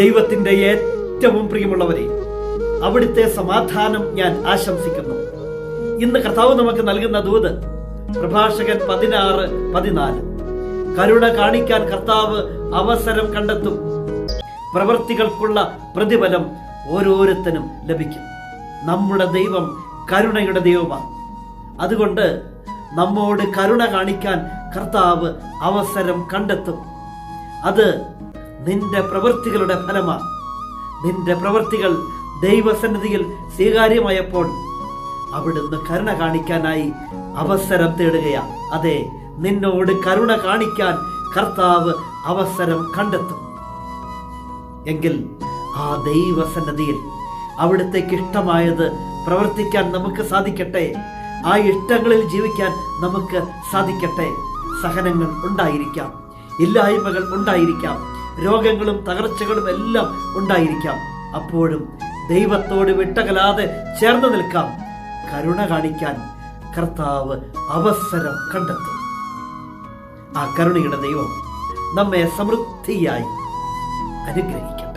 ദൈവത്തിന്റെ ഏറ്റവും പ്രിയമുള്ളവരെ അവിടുത്തെ സമാധാനം ഞാൻ ആശംസിക്കുന്നു. ഇന്ന് കർത്താവ് നമുക്ക് നൽകുന്ന ദൂത് പ്രഭാഷകൻ പതിനാറ് പതിനാല്. കരുണ കാണിക്കാൻ കർത്താവ് അവസരം കണ്ടെത്തും. പ്രവൃത്തികൾക്കുള്ള പ്രതിഫലം ഓരോരുത്തരും ലഭിക്കും. നമ്മുടെ ദൈവം കരുണയുടെ ദൈവമാണ്. അതുകൊണ്ട് നമ്മോട് കരുണ കാണിക്കാൻ കർത്താവ് അവസരം കണ്ടെത്തും. അത് നിന്റെ പ്രവൃത്തികളുടെ ഫലമാണ്. നിന്റെ പ്രവൃത്തികൾ ദൈവസന്നിധിയിൽ സ്വീകാര്യമായപ്പോൾ അവിടുന്ന് കരുണ കാണിക്കാനായി അവസരം തേടുകയാണ് അതെ നിന്നോട് കരുണ കാണിക്കാൻ കർത്താവ് അവസരം കണ്ടെത്തും. എങ്കിൽ ആ ദൈവസന്നതിയിൽ അവിടത്തേക്ക് ഇഷ്ടമായത് പ്രവർത്തിക്കാൻ നമുക്ക് സാധിക്കട്ടെ. ആ ഇഷ്ടങ്ങളിൽ ജീവിക്കാൻ നമുക്ക് സാധിക്കട്ടെ. സഹനങ്ങൾ ഉണ്ടായിരിക്കാം. ഇല്ലായ്മകൾ ഉണ്ടായിരിക്കാം. രോഗങ്ങളും തകർച്ചകളും എല്ലാം ഉണ്ടായിരിക്കാം. അപ്പോഴും ദൈവത്തോട് വിട്ടകലാതെ ചേർന്ന് നിൽക്കാം. കരുണ കാണിക്കാൻ കർത്താവ് അവസരം കണ്ടെത്തും. ആ കരുണയുടെ ദൈവം നമ്മെ സമൃദ്ധിയായി അനുഗ്രഹിക്കും.